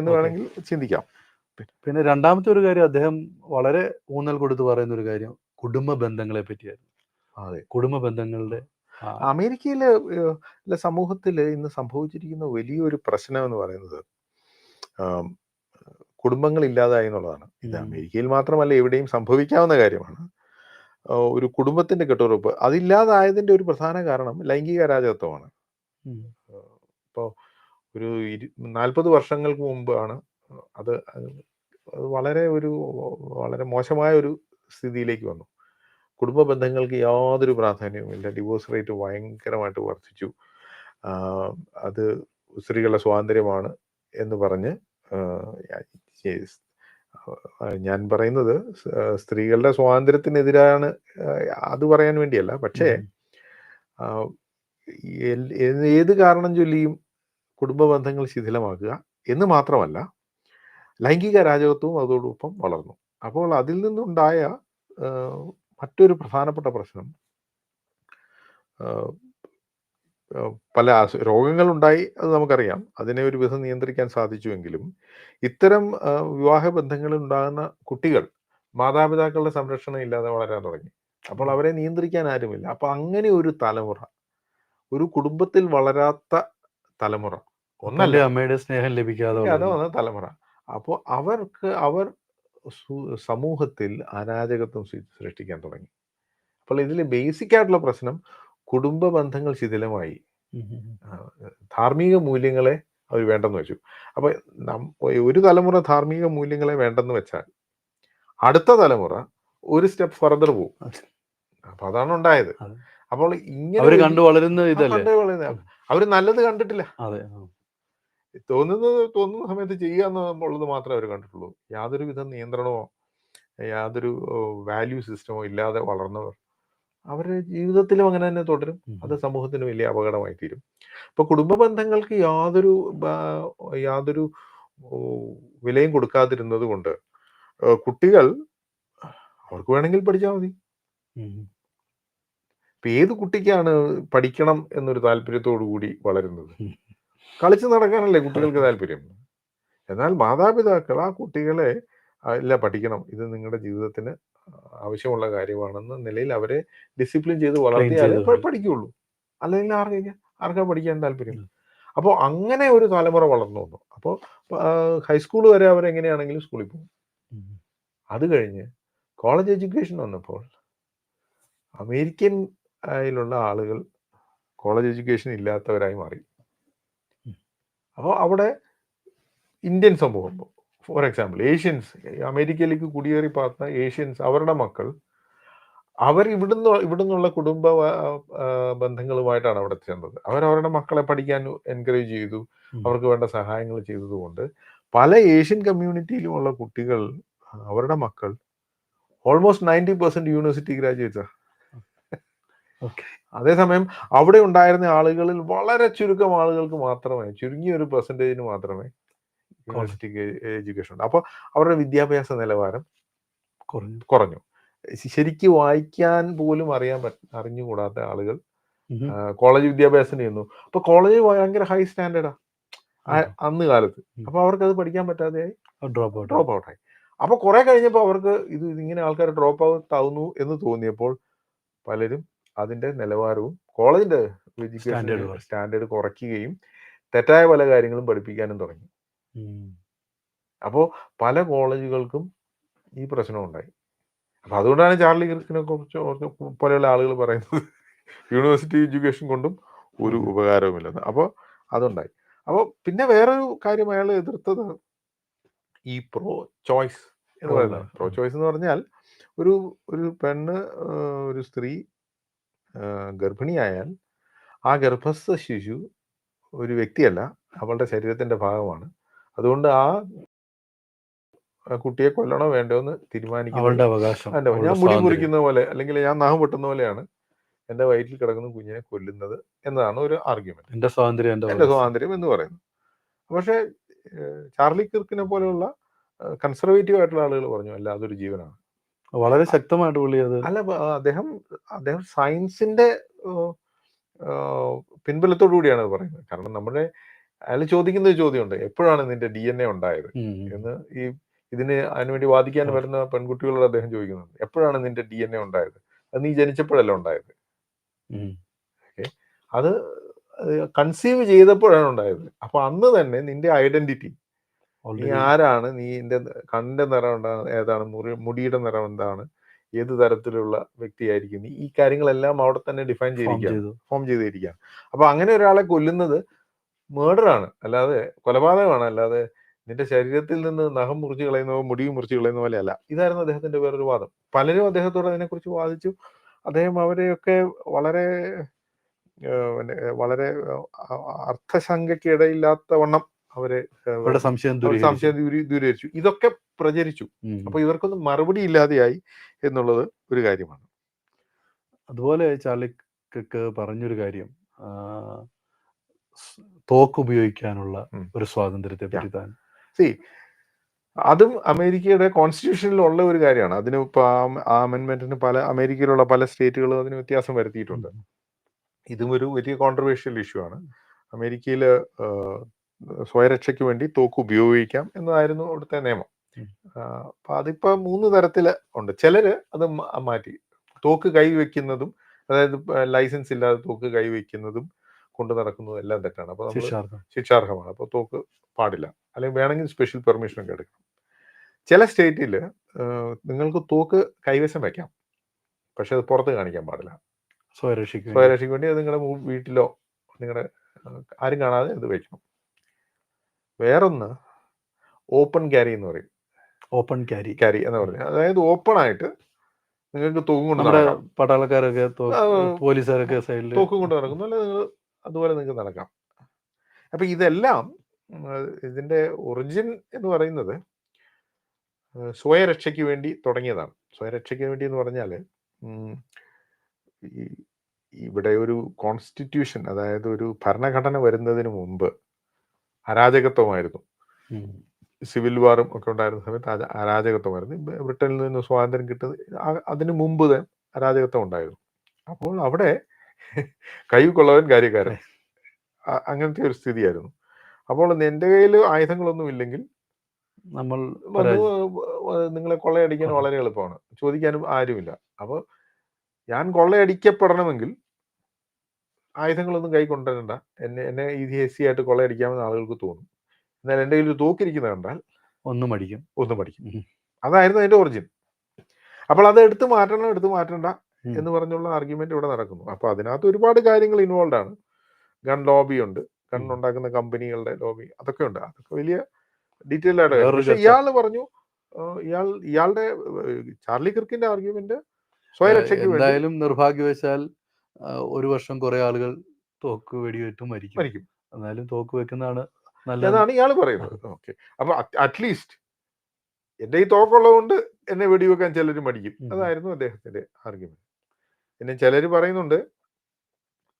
എന്ന്. വേണമെങ്കിൽ ചിന്തിക്കാം. പിന്നെ രണ്ടാമത്തെ ഒരു കാര്യം അദ്ദേഹം വളരെ ഊന്നൽ കൊടുത്ത് പറയുന്ന ഒരു കാര്യം കുടുംബ ബന്ധങ്ങളെ പറ്റിയായിരുന്നു. അതെ. കുടുംബ ബന്ധങ്ങളുടെ അമേരിക്കയിലെ സമൂഹത്തിൽ ഇന്ന് സംഭവിച്ചിരിക്കുന്ന വലിയൊരു പ്രശ്നം എന്ന് പറയുന്നത് കുടുംബങ്ങൾ ഇല്ലാതായി എന്നുള്ളതാണ്. ഇത് അമേരിക്കയിൽ മാത്രമല്ല എവിടെയും സംഭവിക്കാവുന്ന കാര്യമാണ്. ഒരു കുടുംബത്തിന്റെ കെട്ടുറപ്പ് അതില്ലാതായതിന്റെ ഒരു പ്രധാന കാരണം ലൈംഗിക അരാജകത്വമാണ്. ഇപ്പോ ഇപ്പോൾ ഒരു ഇരു നാൽപ്പത് വർഷങ്ങൾക്ക് മുമ്പാണ് അത് വളരെ ഒരു വളരെ മോശമായ ഒരു സ്ഥിതിയിലേക്ക് വന്നു. കുടുംബ ബന്ധങ്ങൾക്ക് യാതൊരു പ്രാധാന്യവുമില്ല. ഡിവോഴ്സ് റേറ്റ് ഭയങ്കരമായിട്ട് വർദ്ധിച്ചു അത് സ്ത്രീകളുടെ സ്വാതന്ത്ര്യമാണ് എന്ന് പറഞ്ഞ് ഞാൻ പറയുന്നത് സ്ത്രീകളുടെ സ്വാതന്ത്ര്യത്തിനെതിരാണ് അത് പറയാൻ വേണ്ടിയല്ല. പക്ഷേ. ഏത് കാരണം ചൊല്ലിയും കുടുംബ ബന്ധങ്ങൾ ശിഥിലമാക്കുക എന്ന് മാത്രമല്ല ലൈംഗിക രാജകത്വവും അതോടൊപ്പം വളർന്നു. അപ്പോൾ അതിൽ നിന്നുണ്ടായ മറ്റൊരു പ്രധാനപ്പെട്ട പ്രശ്നം പല രോഗങ്ങൾ രോഗങ്ങളുണ്ടായി അത് നമുക്കറിയാം. അതിനെ ഒരു വിധം നിയന്ത്രിക്കാൻ സാധിച്ചുവെങ്കിലും ഇത്തരം വിവാഹ ബന്ധങ്ങളിൽ ഉണ്ടാകുന്ന കുട്ടികൾ മാതാപിതാക്കളുടെ സംരക്ഷണം ഇല്ലാതെ വളരാൻ തുടങ്ങി. അപ്പോൾ അവരെ നിയന്ത്രിക്കാൻ ആരുമില്ല. അപ്പൊ അങ്ങനെ ഒരു തലമുറ ഒരു കുടുംബത്തിൽ വളരാത്ത തലമുറ ഒന്നല്ല. അമ്മയുടെ സ്നേഹം ലഭിക്കാതെ തലമുറ. അപ്പോൾ അവർക്ക് അവർ സമൂഹത്തിൽ അരാജകത്വം സൃ- സൃഷ്ടിക്കാൻ തുടങ്ങി അപ്പോൾ ഇതിൽ ബേസിക് ആയിട്ടുള്ള പ്രശ്നം കുടുംബ ബന്ധങ്ങൾ ശിഥിലമായി. ആ, ധാർമ്മിക മൂല്യങ്ങളെ അവർ വേണ്ടെന്ന് വെച്ചു അപ്പൊ നം- ഒരു തലമുറ ധാർമ്മിക മൂല്യങ്ങളെ വേണ്ടെന്ന് വെച്ചാൽ അടുത്ത തലമുറ ഒരു സ്റ്റെപ്പ് ഫർദർ പോകും അതെ. അപ്പൊ അതാണ് ഉണ്ടായത് അതെ. അപ്പോൾ ഇങ്ങനെ അവർ കണ്ടു വളരുന്ന ആ, ഇതല്ലേ കണ്ടേ വളരുന്ന- അവർ നല്ലത് കണ്ടിട്ടില്ല അതെ ആ. തോന്നുന്നത് തോന്നുന്ന സമയത്ത് ചെയ്യുക എന്നുള്ളത് മാത്രമേ അവർ കണ്ടിട്ടുള്ളൂ യാതൊരു വിധ നിയന്ത്രണമോ യാതൊരു വാല്യൂ സിസ്റ്റമോ ഇല്ലാതെ വളർന്നവർ അവരുടെ ജീവിതത്തിലും അങ്ങനെ തന്നെ തുടരും. അത് സമൂഹത്തിന് വലിയ അപകടമായി തീരും ഇപ്പൊ കുടുംബ ബന്ധങ്ങൾക്ക് യാതൊരു ബാ- യാതൊരു ഓ, വിലയും കൊടുക്കാതിരുന്നത് കൊണ്ട് ഏഹ് കുട്ടികൾ അവർക്ക് വേണമെങ്കിൽ പഠിച്ചാൽ മതി. ഇപ്പൊ ഏത് കുട്ടിക്കാണ് പഠിക്കണം എന്നൊരു താല്പര്യത്തോടു കൂടി വളരുന്നത്. കളിച്ചു നടക്കാനല്ലേ കുട്ടികൾക്ക് താല്പര്യം? എന്നാൽ മാതാപിതാക്കൾ ആ കുട്ടികളെ ഇല്ല പഠിക്കണം. ഇത് നിങ്ങളുടെ ജീവിതത്തിന് ആവശ്യമുള്ള കാര്യമാണെന്ന നിലയിൽ അവരെ ഡിസിപ്ലിൻ ചെയ്ത് വളർത്തിയാലേ പഠിക്കുകയുള്ളൂ അല്ലെങ്കിൽ ആർക്കാ ആർക്കാ പഠിക്കാൻ താല്പര്യം? അപ്പോൾ അങ്ങനെ ഒരു തലമുറ വളർന്നു വന്നു. അപ്പോൾ ഹൈസ്കൂൾ വരെ അവരെങ്ങനെയാണെങ്കിലും സ്കൂളിൽ പോകും. അത് കഴിഞ്ഞ് കോളേജ് എഡ്യൂക്കേഷൻ വന്നപ്പോൾ അമേരിക്കൻ ആയിലുള്ള ആളുകൾ കോളേജ് എഡ്യൂക്കേഷൻ ഇല്ലാത്തവരായി മാറി. അപ്പോൾ അവിടെ ഇന്ത്യൻ സമൂഹം ഫോർ എക്സാമ്പിൾ ഏഷ്യൻസ് അമേരിക്കയിലേക്ക് കുടിയേറി പാർത്ത ഏഷ്യൻസ് അവരുടെ മക്കൾ അവർ ഇവിടുന്ന് ഇവിടുന്നുള്ള കുടുംബ ബന്ധങ്ങളുമായിട്ടാണ് അവിടെ ചെന്നത്. അവരവരുടെ മക്കളെ പഠിക്കാൻ എൻകറേജ് ചെയ്തു അവർക്ക് വേണ്ട സഹായങ്ങൾ ചെയ്തതുകൊണ്ട് പല ഏഷ്യൻ കമ്മ്യൂണിറ്റിയിലുമുള്ള കുട്ടികൾ അവരുടെ മക്കൾ almost ninety percent university graduates okay അതേസമയം അവിടെ ഉണ്ടായിരുന്ന ആളുകളിൽ വളരെ ചുരുക്കം ആളുകൾക്ക് മാത്രമേ ചുരുങ്ങിയ ഒരു പെർസെന്റേജിന് മാത്രമേ യൂണിവേഴ്സിറ്റി എഡ്യൂക്കേഷൻ ഉണ്ട്. അപ്പോൾ അവരുടെ വിദ്യാഭ്യാസ നിലവാരം കുറഞ്ഞു. ശരിക്ക് വായിക്കാൻ പോലും അറിയാൻ അറിഞ്ഞുകൂടാത്ത ആളുകൾ കോളേജ് വിദ്യാഭ്യാസം ചെയ്യുന്നു. അപ്പൊ കോളേജ് ഭയങ്കര ഹൈ സ്റ്റാൻഡേർഡാ അന്ന് കാലത്ത്. അപ്പൊ അവർക്ക് അത് പഠിക്കാൻ പറ്റാതെയായി. ഡ്രോപ്പ് ഔട്ട് ഡ്രോപ്പ് ഔട്ടായി അപ്പൊ കുറെ കഴിഞ്ഞപ്പോൾ അവർക്ക് ഇത് ഇങ്ങനെ ആൾക്കാർ ഡ്രോപ്പ് ഔട്ട് ആവുന്നു എന്ന് തോന്നിയപ്പോൾ പലരും അതിന്റെ നിലവാരവും കോളേജിന്റെ എഡ്യൂക്കേഷൻ. സ്റ്റാൻഡേർഡ് കുറയ്ക്കുകയും തെറ്റായ പല കാര്യങ്ങളും പഠിപ്പിക്കാനും തുടങ്ങി. അപ്പോൾ പല കോളേജുകൾക്കും ഈ പ്രശ്നം ഉണ്ടായി. അപ്പൊ അതുകൊണ്ടാണ് ചാർലി കിർക്കിനെ കുറിച്ച് പോലെയുള്ള ആളുകൾ പറയുന്നത്. യൂണിവേഴ്സിറ്റി എഡ്യൂക്കേഷൻ കൊണ്ടും ഒരു. ഉപകാരവുമില്ലെന്ന്. അപ്പോൾ അതുണ്ടായി. അപ്പോൾ പിന്നെ വേറൊരു കാര്യം അയാൾ എതിർത്തത് ഈ പ്രോ ചോയ്സ് എന്ന് പറയുന്നത് പ്രോ ചോയ്സ്. എന്ന് പറഞ്ഞാൽ ഒരു ഒരു പെണ്ണ് ഒരു സ്ത്രീ ഗർഭിണിയായാൽ ആ ഗർഭസ്ഥ ശിശു ഒരു വ്യക്തിയല്ല അവളുടെ ശരീരത്തിന്റെ ഭാഗമാണ്. അതുകൊണ്ട് ആ കുട്ടിയെ കൊല്ലണോ വേണ്ടോ എന്ന് തീരുമാനിക്കുന്നത് അവളുടെ അവകാശം അതിന്റെ ഞാൻ മുടി. മുറിക്കുന്ന പോലെ അല്ലെങ്കിൽ ഞാൻ നാഹം വെട്ടുന്ന പോലെയാണ് എന്റെ വയറ്റിൽ കിടക്കുന്ന കുഞ്ഞിനെ കൊല്ലുന്നത് എന്നതാണ് ഒരു ആർഗ്യുമെന്റ് എന്റെ സ്വാതന്ത്ര്യം എന്റെ എന്റെ സ്വാതന്ത്ര്യം എന്ന് പറയുന്നത്. പക്ഷേ ചാർലി കിർക്കിനെ പോലെയുള്ള കൺസർവേറ്റീവ് ആയിട്ടുള്ള ആളുകൾ പറഞ്ഞു അല്ല അതൊരു ജീവനാണ്. വളരെ ശക്തമായിട്ട് പുള്ളി അത് അല്ല അദ്ദേഹം അദ്ദേഹം സയൻസിന്റെ പിൻബലത്തോടു കൂടിയാണ് പറയുന്നത്. കാരണം നമ്മുടെ അയാൾ ചോദിക്കുന്ന ഒരു ചോദ്യമുണ്ട്. എപ്പോഴാണ് നിന്റെ ഡി എൻ എ ഉണ്ടായത്. എന്ന് ഈ ഇതിന് അതിനുവേണ്ടി വാദിക്കാൻ വരുന്ന പെൺകുട്ടികളോട് അദ്ദേഹം ചോദിക്കുന്നുണ്ട്. എപ്പോഴാണ് നിന്റെ ഡി എൻ എ ഉണ്ടായത്? അത് നീ ജനിച്ചപ്പോഴല്ല ഉണ്ടായത്? ഓക്കെ. അത് കൺസീവ് ചെയ്തപ്പോഴാണ് ഉണ്ടായത്. അപ്പൊ അന്ന് തന്നെ നിന്റെ ഐഡന്റിറ്റി നീ ആരാണ്? നീ നിന്റെ കണ്ണിന്റെ നിറം എന്താണ് ഏതാണ്? മുറി മുടിയുടെ നിറം എന്താണ്? ഏത് തരത്തിലുള്ള വ്യക്തിയായിരിക്കും നീ? ഈ കാര്യങ്ങളെല്ലാം അവിടെ തന്നെ ഡിഫൈൻ form ചെയ്തിരിക്കുകയാണ്. ചെയ്തു. ഫോം ചെയ്തിരിക്കുകയാണ്. അപ്പൊ അങ്ങനെ ഒരാളെ കൊല്ലുന്നത് murder ആണ്. അല്ലാതെ കൊലപാതകമാണ്. അല്ലാതെ നിന്റെ ശരീരത്തിൽ നിന്ന് നഖം മുറിച്ച് കളയുന്നോ മുടി മുറിച്ച് കളയുന്ന പോലെ അല്ല ഇതായിരുന്നു അദ്ദേഹത്തിന്റെ വേറൊരു വാദം. പലരും അദ്ദേഹത്തോട് അതിനെക്കുറിച്ച് വാദിച്ചു. അദ്ദേഹം അവരെയൊക്കെ വളരെ ഏഹ്, പിന്നെ, വളരെ ഏഹ്, അർത്ഥശങ്കയ്ക്ക് ഇടയില്ലാത്ത വണ്ണം അവരെ സംശയം സംശയം ദൂരീ- ദൂരീകരിച്ചു. ഇതൊക്കെ പ്രചരിച്ചു. അപ്പൊ ഇവർക്കൊന്നും മറുപടി ഇല്ലാതെയായി എന്നുള്ളത് ഒരു കാര്യമാണ്. അതുപോലെ ചാർലിക്ക് പറഞ്ഞൊരു കാര്യം തോക്ക് ഉപയോഗിക്കാനുള്ള. ഒരു സ്വാതന്ത്ര്യത്തെ പറ്റി താൻ സി അതും അമേരിക്കയുടെ കോൺസ്റ്റിറ്റ്യൂഷനിൽ ഉള്ള ഒരു കാര്യമാണ്. അതിന് ഇപ്പൊ ആ- അമെന്മെന്റിന് പല അമേരിക്കയിലുള്ള പല സ്റ്റേറ്റുകളും അതിന് വ്യത്യാസം വരുത്തിയിട്ടുണ്ട്. ഇതും ഒരു വലിയ കോൺട്രവേഴ്ഷ്യൽ ഇഷ്യൂ ആണ്. അമേരിക്കയിൽ സ്വയരക്ഷയ്ക്ക് വേണ്ടി തോക്ക് ഉപയോഗിക്കാം എന്നതായിരുന്നു അവിടുത്തെ നിയമം. അപ്പൊ അതിപ്പോ മൂന്ന് തരത്തിൽ ഉണ്ട്. ചിലര് അത് മാറ്റി. തോക്ക് കൈവയ്ക്കുന്നതും അതായത് ലൈസൻസ് ഇല്ലാതെ തോക്ക് കൈവയ്ക്കുന്നതും കൊണ്ട് നടക്കുന്നതും എല്ലാം തെറ്റാണ്. അപ്പൊ ശിക്ഷാർഹമാണ്. അപ്പോൾ തോക്ക് പാടില്ല. അല്ലെങ്കിൽ വേണമെങ്കിൽ സ്പെഷ്യൽ പെർമിഷൻ ഒക്കെ എടുക്കണം. ചില സ്റ്റേറ്റിൽ നിങ്ങൾക്ക് തോക്ക് കൈവശം വെക്കാം. പക്ഷെ അത് പുറത്ത് കാണിക്കാൻ പാടില്ല. സ്വയരക്ഷയ്ക്ക്. സ്വയരക്ഷയ്ക്ക് വേണ്ടി അത് നിങ്ങളുടെ വീട്ടിലോ നിങ്ങളുടെ ആരും കാണാതെ അത് വെക്കണം. വേറൊന്ന് ഓപ്പൺ ക്യാരി എന്ന് പറയും. Open carry. ക്യാരി എന്ന് പറഞ്ഞു. അതായത് ഓപ്പൺ ആയിട്ട് നിങ്ങൾക്ക് തൂക്കം കൊണ്ട് നടക്കാം. പട്ടാളക്കാരൊക്കെ പോലീസുകാരൊക്കെ സൈഡിൽ തൂക്കം കൊണ്ട് നടക്കുന്നു. അല്ലെങ്കിൽ നിങ്ങൾ അതുപോലെ നിങ്ങൾക്ക് നടക്കാം. അപ്പൊ ഇതെല്ലാം ഇതിന്റെ ഒറിജിൻ എന്ന് പറയുന്നത് സ്വയരക്ഷയ്ക്ക് വേണ്ടി തുടങ്ങിയതാണ്. സ്വയരക്ഷയ്ക്ക് വേണ്ടി എന്ന് പറഞ്ഞാൽ ഇവിടെ ഒരു കോൺസ്റ്റിറ്റ്യൂഷൻ അതായത് ഒരു ഭരണഘടന വരുന്നതിന് മുമ്പ് അരാജകത്വമായിരുന്നു. സിവിൽ വാറും ഒക്കെ ഉണ്ടായിരുന്ന സമയത്ത് അരാജകത്വമായിരുന്നു. ബ്രിട്ടനിൽ നിന്ന് സ്വാതന്ത്ര്യം കിട്ടുന്നത് അതിനു മുമ്പ് തന്നെ അരാജകത്വം ഉണ്ടായിരുന്നു. അപ്പോൾ അവിടെ കൈ കൊള്ളവൻ കാര്യക്കാരൻ അങ്ങനത്തെ ഒരു സ്ഥിതിയായിരുന്നു. അപ്പോൾ എന്റെ കയ്യിൽ ആയുധങ്ങളൊന്നും ഇല്ലെങ്കിൽ നമ്മൾ നിങ്ങളെ കൊള്ളയടിക്കാൻ വളരെ എളുപ്പമാണ്. ചോദിക്കാനും ആരുമില്ല. അപ്പോൾ ഞാൻ കൊള്ളയടിക്കപ്പെടണമെങ്കിൽ ആയുധങ്ങളൊന്നും കൈ കൊണ്ടുവരണ്ട. എന്നെ എന്നെ ഈസി ആയിട്ട് കൊള്ളയടിക്കാമെന്ന് ആളുകൾക്ക് തോന്നും. എന്നാൽ എന്റെ കയ്യിൽ തോക്കിരിക്കുന്ന കണ്ടാൽ ഒന്നും അടിക്കും ഒന്നും പഠിക്കും അതായിരുന്നു അതിന്റെ ഒറിജിൻ അപ്പോൾ അത് എടുത്തു മാറ്റണം എടുത്തു മാറ്റണ്ട എന്ന് പറഞ്ഞുള്ള ആർഗ്യുമെന്റ് ഇവിടെ നടക്കുന്നു. അപ്പൊ അതിനകത്ത് ഒരുപാട് കാര്യങ്ങൾ ഇൻവോൾവ് ആണ്. ഗൺ ലോബി ഉണ്ട്. ഗൺ ഉണ്ടാക്കുന്ന കമ്പനികളുടെ ലോബി അതൊക്കെ ഉണ്ട്. അതൊക്കെ വലിയ ഡീറ്റെയിൽ ആയിട്ട്. പക്ഷെ ഇയാൾ പറഞ്ഞു ഇയാൾ ഇയാളുടെ ചാർലി കിർക്കിന്റെ ആർഗ്യുമെന്റ് സ്വയരക്ഷയ്ക്ക് വേണ്ടി. എന്തായാലും നിർഭാഗ്യവശാൽ ഒരു വർഷം കുറെ ആളുകൾ തോക്ക് വെടിവെറ്റും മരിക്കും. മരിക്കും. എന്നാലും തോക്ക് വെക്കുന്നതാണ് നല്ലതാണ് ഇയാൾ പറയുന്നത്. ഓക്കെ. അപ്പൊ അറ്റ്ലീസ്റ്റ് എന്റെ ഈ തോക്കുള്ളതുകൊണ്ട് എന്നെ വെടിവെക്കാൻ ചിലർ മടിക്കും. അതായിരുന്നു അദ്ദേഹത്തിന്റെ ആർഗ്യുമെന്റ് പിന്നെ ചിലർ പറയുന്നുണ്ട്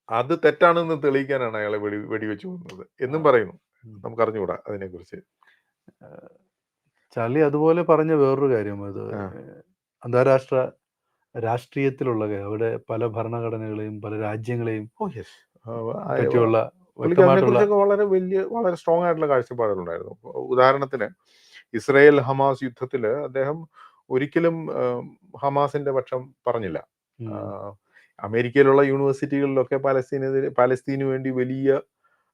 അത് തെറ്റാണെന്ന് തെളിയിക്കാനാണ് അയാളെ വെടി വെടിവെച്ചു പോകുന്നത് എന്നും പറയുന്നു. നമുക്ക് അറിഞ്ഞുകൂടാ അതിനെക്കുറിച്ച്. ചാർലി അതുപോലെ പറഞ്ഞ വേറൊരു കാര്യം. അത്. അന്താരാഷ്ട്ര രാഷ്ട്രീയത്തിലുള്ള. അവിടെ പല ഭരണഘടനകളെയും പല രാജ്യങ്ങളെയും ഓ യെസ്. പറ്റിയുള്ള പുള്ളിക്ക് വ്യക്തമായിട്ടുള്ള അതിനെക്കുറിച്ചൊക്കെ വളരെ വലിയ വളരെ സ്ട്രോങ് ആയിട്ടുള്ള കാഴ്ചപ്പാടുകളുണ്ടായിരുന്നു. ഉദാഹരണത്തിന് ഇസ്രയേൽ ഹമാസ് യുദ്ധത്തിൽ അദ്ദേഹം ഒരിക്കലും ആം, ഹമാസിന്റെ പക്ഷം പറഞ്ഞില്ല. ഉം, അമേരിക്കയിലുള്ള യൂണിവേഴ്സിറ്റികളിലൊക്കെ പാലസ്തീനെതിരെ പാലസ്തീനു വേണ്ടി വലിയ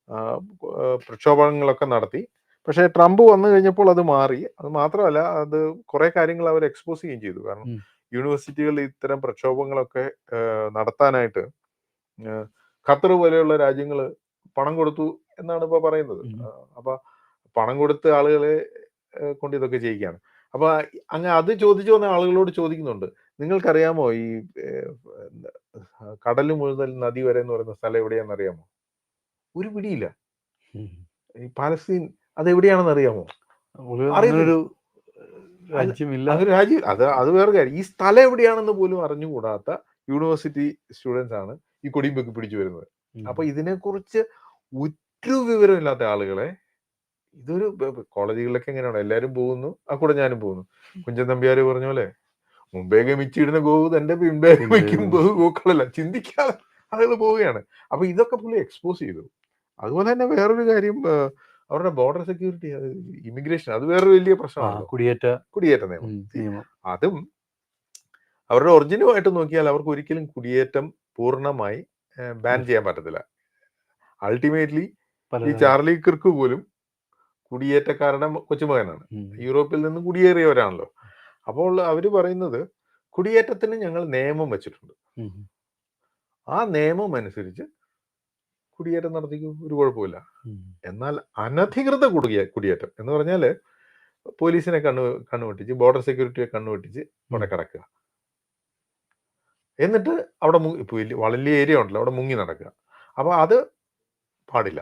ആ, ആ, പ്രക്ഷോഭങ്ങളൊക്കെ നടത്തി. പക്ഷേ ട്രംപ് വന്നു കഴിഞ്ഞപ്പോൾ അത് മാറി. അത് മാത്രമല്ല അത് കുറെ കാര്യങ്ങൾ അവർ എക്സ്പോസ് ചെയ്യുകയും ചെയ്തു. കാരണം ഉം. യൂണിവേഴ്സിറ്റികളിൽ ഇത്തരം പ്രക്ഷോഭങ്ങളൊക്കെ നടത്താനായിട്ട് ഖത്തർ പോലെയുള്ള രാജ്യങ്ങൾ പണം കൊടുത്തു എന്നാണ് ഇപ്പൊ പറയുന്നത്. അപ്പൊ പണം കൊടുത്ത് ആളുകളെ കൊണ്ട് ഇതൊക്കെ ചെയ്യിക്കുകയാണ് അപ്പൊ അങ്ങ് അത് ചോദിച്ചു വന്ന ആളുകളോട് ചോദിക്കുന്നുണ്ട്. നിങ്ങൾക്കറിയാമോ ഈ കടൽ മുതൽ നദി വരെ എന്ന് പറയുന്ന സ്ഥലം എവിടെയാണെന്ന് അറിയാമോ ഒരു പിടിയില്ല. ഈ പാലസ്തീൻ അത് എവിടെയാണെന്ന് അറിയാമോ രാജ്യമില്ല. അത് രാജ്യം അത് അത് വേറെ കാര്യം. ഈ സ്ഥലം എവിടെയാണെന്ന് പോലും അറിഞ്ഞുകൂടാത്ത യൂണിവേഴ്സിറ്റി സ്റ്റുഡൻസ് ആണ് ഈ കൊടിയും പിടിച്ചു വരുന്നത്. അപ്പൊ ഇതിനെക്കുറിച്ച് ഒരു വിവരമില്ലാത്ത ആളുകളെ ഇതൊരു കോളേജുകളിലൊക്കെ എങ്ങനെയാണ്? എല്ലാവരും പോകുന്നു. ആ കൂടെ ഞാനും പോകുന്നു. കുഞ്ചൻ തമ്പിയാര് പറഞ്ഞ പോലെ മുമ്പേ ഗമിച്ചിടുന്ന ഗോവ് തന്റെ വയ്ക്കും. ഗോക്കളല്ല ചിന്തിക്കാതെ ആളുകൾ പോവുകയാണ്. അപ്പൊ ഇതൊക്കെ പുള്ളി എക്സ്പോസ് ചെയ്തു. അതുപോലെ തന്നെ വേറൊരു കാര്യം അവരുടെ ബോർഡർ സെക്യൂരിറ്റി ഇമിഗ്രേഷൻ അത് വേറൊരു വലിയ പ്രശ്നമാണ് കുടിയേറ്റ കുടിയേറ്റ നിയമം. അതും അവരുടെ ഒറിജിനുമായിട്ട് നോക്കിയാൽ അവർക്ക് ഒരിക്കലും കുടിയേറ്റം പൂർണമായി ബാൻ ചെയ്യാൻ പറ്റത്തില്ല. അൾട്ടിമേറ്റ്ലി ഈ ചാർലി കിർക്ക് പോലും കുടിയേറ്റക്കാരുടെ കൊച്ചുമകനാണ്. യൂറോപ്പിൽ നിന്ന് കുടിയേറിയവരാണല്ലോ. അപ്പോൾ അവർ പറയുന്നത് കുടിയേറ്റത്തിന് ഞങ്ങൾ നിയമം വെച്ചിട്ടുണ്ട്. ആ നിയമം അനുസരിച്ച് കുടിയേറ്റം നടത്തിക്കും ഒരു കുഴപ്പമില്ല എന്നാൽ അനധികൃത കുടിയേ കുടിയേറ്റം എന്ന് പറഞ്ഞാൽ പോലീസിനെ കണ്ണു കണ്ണുവെട്ടിച്ച് ബോർഡർ സെക്യൂരിറ്റിയെ കണ്ണുവെട്ടിച്ച് അവിടെ കിടക്കുക. എന്നിട്ട് അവിടെ ഇപ്പൊ വലിയ ഏരിയ ഉണ്ടല്ലോ അവിടെ മുങ്ങി നടക്കുക. അപ്പൊ അത് പാടില്ല.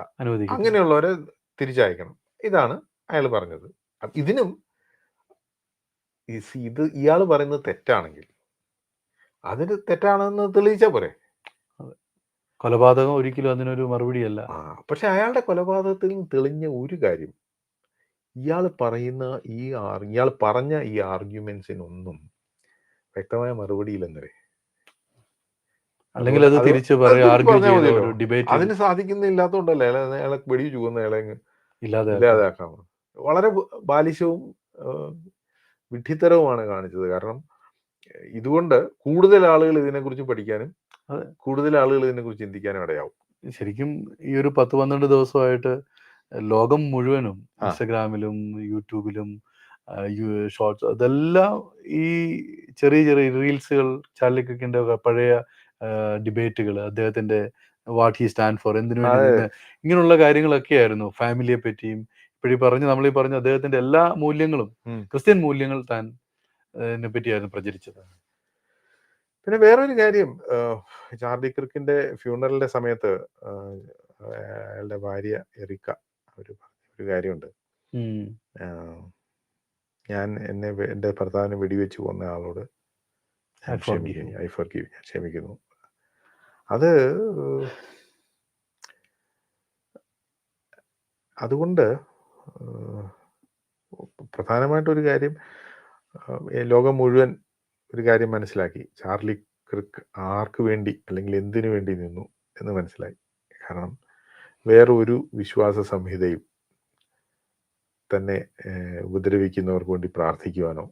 അങ്ങനെയുള്ളവരെ തിരിച്ചയക്കണം. ഇതാണ് അയാൾ പറഞ്ഞത്. ഇതിനും ഇത് ഇയാൾ പറയുന്നത് തെറ്റാണെങ്കിൽ അതിന് തെറ്റാണെന്ന് തെളിയിച്ചാൽ പോരെ? കൊലപാതകം ഒരിക്കലും അതിനൊരു മറുപടിയല്ല. ആ പക്ഷെ അയാളുടെ കൊലപാതകത്തിൽ നിന്ന് തെളിഞ്ഞ ഒരു കാര്യം. ഇയാൾ പറയുന്ന ഈ ആർ- ഇയാൾ പറഞ്ഞ ഈ ആർഗ്യുമെന്റ്സിനൊന്നും വ്യക്തമായ മറുപടിയില്ലെന്നേ. അല്ലെങ്കിൽ അത് അത് തിരിച്ച് പറയാം തിരിച്ച് ആർഗ്യൂ പറഞ്ഞാൽ ചെയ്ത് മതിയല്ലോ. ഒരു ഡിബേറ്റ് അതിന് സാധിക്കുന്നില്ലാത്തോണ്ടല്ലേ അയാളെ അയാളെ വെടി ചുവന്ന അയാളെ അങ്ങ് ഇല്ലാതെ ഇല്ലാതാക്കാമോ വളരെ ബ- ബാലിശവും ആ, വിഡ്ഢിത്തരവുമാണ് കാണിച്ചത്. കാരണം ഇതുകൊണ്ട് കൂടുതൽ ആളുകൾ ഇതിനെക്കുറിച്ച് പഠിക്കാനും അതെ. കൂടുതൽ ആളുകൾ ഇതിനെക്കുറിച്ച് ചിന്തിക്കാനും ഇടയാവും ശരിക്കും ഈ ഒരു പത്ത് പന്ത്രണ്ട് ദിവസമായിട്ട് ലോകം മുഴുവനും ആ. ഇൻസ്റ്റഗ്രാമിലും യൂട്യൂബിലും ഷോർട്സ് അതെല്ലാം ഈ ചെറിയ ചെറിയ റീൽസുകൾ ചാർലി കിക്കിന്റെ ഒക്കെ പഴയ ഡിബേറ്റുകൾ അദ്ദേഹത്തിന്റെ വാട്ട് ഹി സ്റ്റാൻഡ് ഫോർ എന്തിനു വേണ്ടി അതെ. നിന്ന് ഇങ്ങനെയുള്ള കാര്യങ്ങളൊക്കെ ആയിരുന്നു ഫാമിലിയെ പറ്റിയും ഇപ്പോഴീ പറഞ്ഞ നമ്മൾ ഈ പറഞ്ഞ അദ്ദേഹത്തിന്റെ എല്ലാ മൂല്യങ്ങളും ഉം. ക്രിസ്ത്യൻ മൂല്യങ്ങൾ താൻ പറ്റിയായിരുന്നു പ്രചരിച്ചത് പിന്നെ വേറൊരു കാര്യം ചാർലി ക്രിക്കിന്റെ ഫ്യൂണറലിന്റെ സമയത്ത് അയാളുടെ ഭാര്യ എറിക്ക ഒരു ഒരു കാര്യമുണ്ട്. ഞാൻ എന്നെ എന്റെ ഭർത്താവിനെ വെടിവെച്ച് കൊന്ന ആളോട് ഐ ഫോർ ഗീവ് ഞാൻ ക്ഷമിക്കുന്നു. അത് അതുകൊണ്ട് പ്രധാനമായിട്ടൊരു കാര്യം ലോകം മുഴുവൻ ഒരു കാര്യം മനസ്സിലാക്കി. ചാർലി ക്രിക്ക് ആർക്ക് വേണ്ടി അല്ലെങ്കിൽ എന്തിനു വേണ്ടി നിന്നു എന്ന് മനസ്സിലായി. കാരണം വേറൊരു വിശ്വാസ സംഹിതയും തന്നെ ഉപദ്രവിക്കുന്നവർക്ക് വേണ്ടി പ്രാർത്ഥിക്കുവാനോ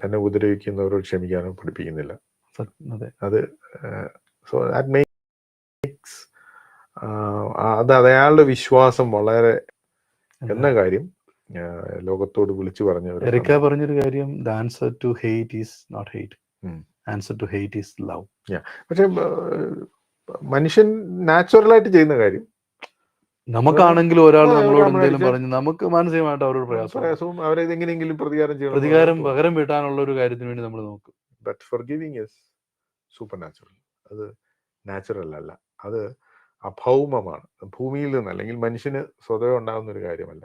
തന്നെ ഉപദ്രവിക്കുന്നവരോട് ക്ഷമിക്കാനോ പഠിപ്പിക്കുന്നില്ല. അതെ. അത് സോ ദാറ്റ് മേക്സ് അത് അയാളുടെ വിശ്വാസം വളരെ എന്ന കാര്യം ലോകത്തോട് വിളിച്ചു പറഞ്ഞ ഒരു എറിക്ക പറഞ്ഞൊരു കാര്യം the answer to hate is not hate answer to hate is love. പക്ഷെ മനുഷ്യൻ നാച്ചുറലായിട്ട് ചെയ്യുന്ന കാര്യം. നമുക്കാണെങ്കിൽ ഒരാൾ നമ്മളോട് എന്തെങ്കിലും പറഞ്ഞു നമുക്ക് മാനസികമായിട്ട് അവരോട് പ്രയാസം പ്രയാസവും അവരെ എങ്ങനെയെങ്കിലും പ്രതികാരം ചെയ്യണം. പ്രതികാരം പകരം വീട്ടാനുള്ള ഒരു കാര്യത്തിന് വേണ്ടി നമ്മൾ നോക്കും. But forgiving is supernatural അത് നാച്ചുറൽ അല്ല. അത് അഭൗമമാണ്. ഭൂമിയിൽ നിന്ന് അല്ലെങ്കിൽ മനുഷ്യന് സ്വതവേ ഉണ്ടാകുന്ന ഒരു കാര്യമല്ല.